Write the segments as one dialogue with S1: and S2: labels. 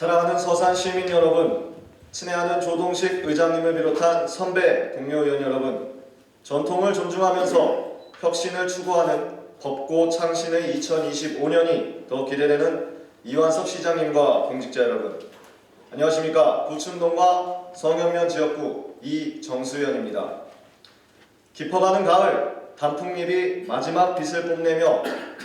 S1: 사랑하는 서산 시민 여러분, 친애하는 조동식 의장님을 비롯한 선배 동료 의원 여러분, 전통을 존중하면서 혁신을 추구하는 법고 창신의 2025년이 더 기대되는 이완석 시장님과 공직자 여러분, 안녕하십니까? 부춘동과 성현면 지역구 이정수현입니다. 깊어가는 가을, 단풍잎이 마지막 빛을 뽐내며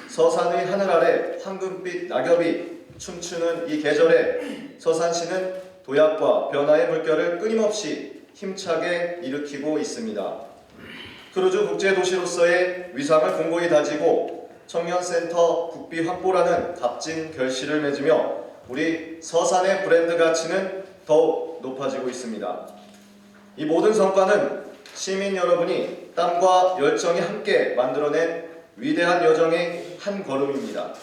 S1: 서산의 하늘 아래 황금빛 낙엽이 춤추는 이 계절에 서산 시는 도약과 변화의 물결을 끊임없이 힘차게 일으키고 있습니다. 크루즈 국제도시로서의 위상을 공고히 다지고 청년센터 국비 확보라는 값진 결실을 맺으며 우리 서산의 브랜드 가치는 더욱 높아지고 있습니다. 이 모든 성과는 시민 여러분이 땀과 열정이 함께 만들어낸 위대한 여정의 한 걸음입니다.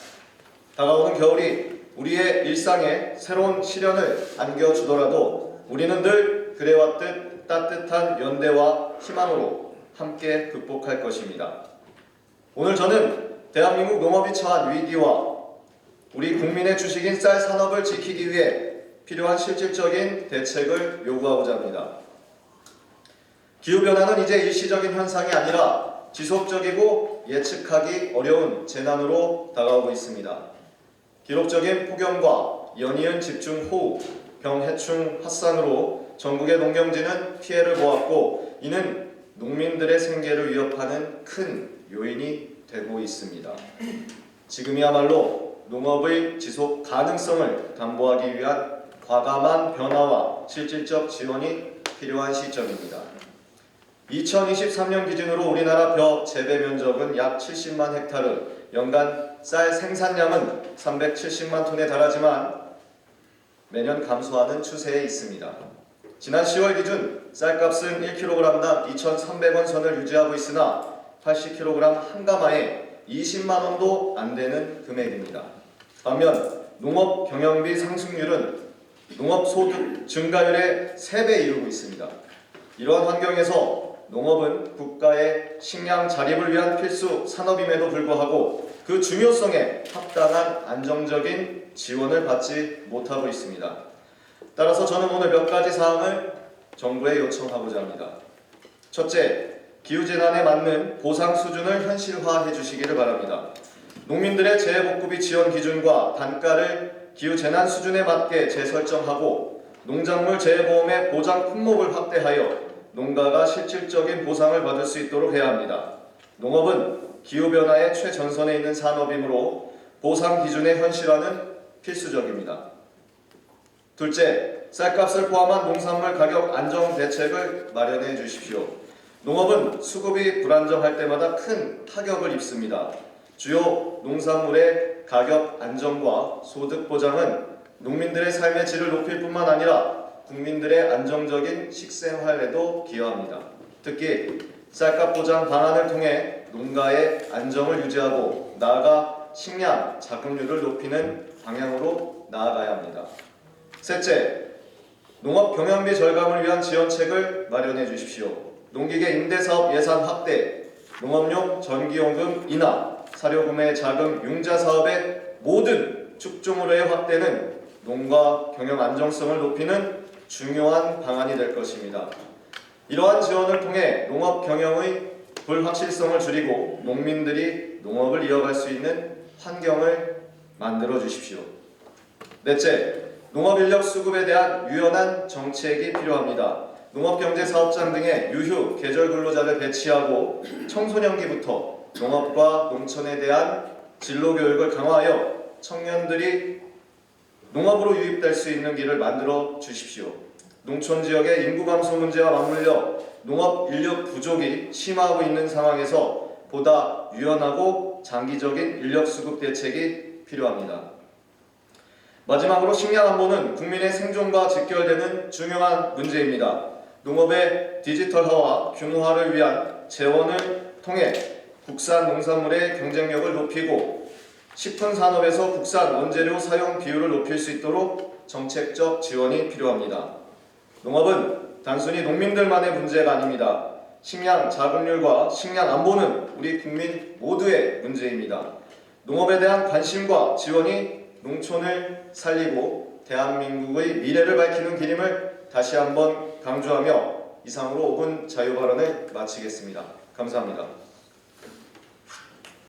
S1: 다가오는 겨울이 우리의 일상에 새로운 시련을 안겨주더라도 우리는 늘 그래왔듯 따뜻한 연대와 희망으로 함께 극복할 것입니다. 오늘 저는 대한민국 농업이 처한 위기와 우리 국민의 주식인 쌀 산업을 지키기 위해 필요한 실질적인 대책을 요구하고자 합니다. 기후변화는 이제 일시적인 현상이 아니라 지속적이고 예측하기 어려운 재난으로 다가오고 있습니다. 기록적인 폭염과 연이은 집중 호우, 병 해충 확산으로 전국의 농경지는 피해를 보았고 이는 농민들의 생계를 위협하는 큰 요인이 되고 있습니다. 지금이야말로 농업의 지속 가능성을 담보하기 위한 과감한 변화와 실질적 지원이 필요한 시점입니다. 2023년 기준으로 우리나라 벼 재배 면적은 약 70만 헥타르, 연간 쌀 생산량은 370만 톤에 달하지만 매년 감소하는 추세에 있습니다. 지난 10월 기준 쌀값은 1kg당 2,300원 선을 유지하고 있으나 80kg 한 가마에 20만 원도 안 되는 금액입니다. 반면 농업 경영비 상승률은 농업 소득 증가율의 3배 이루고 있습니다. 이러한 환경에서 농업은 국가의 식량 자립을 위한 필수 산업임에도 불구하고 그 중요성에 합당한 안정적인 지원을 받지 못하고 있습니다. 따라서 저는 오늘 몇 가지 사항을 정부에 요청하고자 합니다. 첫째, 기후재난에 맞는 보상 수준을 현실화해 주시기를 바랍니다. 농민들의 재해복구비 지원 기준과 단가를 기후재난 수준에 맞게 재설정하고 농작물 재해보험의 보장 품목을 확대하여 농가가 실질적인 보상을 받을 수 있도록 해야 합니다. 농업은 기후변화의 최전선에 있는 산업이므로 보상 기준의 현실화는 필수적입니다. 둘째, 쌀값을 포함한 농산물 가격 안정 대책을 마련해 주십시오. 농업은 수급이 불안정할 때마다 큰 타격을 입습니다. 주요 농산물의 가격 안정과 소득 보장은 농민들의 삶의 질을 높일 뿐만 아니라 국민들의 안정적인 식생활에도 기여합니다. 특히 쌀값 보장 방안을 통해 농가의 안정을 유지하고 나아가 식량 자급률을 높이는 방향으로 나아가야 합니다. 셋째, 농업 경영비 절감을 위한 지원책을 마련해 주십시오. 농기계 임대사업 예산 확대, 농업용 전기요금 인하, 사료구매 자금 융자 사업의 모든 축조물의 확대는 농가 경영 안정성을 높이는 중요한 방안이 될 것입니다. 이러한 지원을 통해 농업 경영의 불확실성을 줄이고 농민들이 농업을 이어갈 수 있는 환경을 만들어 주십시오. 넷째, 농업 인력 수급에 대한 유연한 정책이 필요합니다. 농업경제사업장 등의 유휴 계절 근로자를 배치하고 청소년기부터 농업과 농촌에 대한 진로 교육을 강화하여 청년들이 농업으로 유입될 수 있는 길을 만들어 주십시오. 농촌 지역의 인구 감소 문제와 맞물려 농업 인력 부족이 심화하고 있는 상황에서 보다 유연하고 장기적인 인력 수급 대책이 필요합니다. 마지막으로 식량 안보는 국민의 생존과 직결되는 중요한 문제입니다. 농업의 디지털화와 균화를 위한 재원을 통해 국산 농산물의 경쟁력을 높이고 식품 산업에서 국산 원재료 사용 비율을 높일 수 있도록 정책적 지원이 필요합니다. 농업은 단순히 농민들만의 문제가 아닙니다. 식량 자급률과 식량 안보는 우리 국민 모두의 문제입니다. 농업에 대한 관심과 지원이 농촌을 살리고 대한민국의 미래를 밝히는 길임을 다시 한번 강조하며 이상으로 5분 자유 발언을 마치겠습니다. 감사합니다.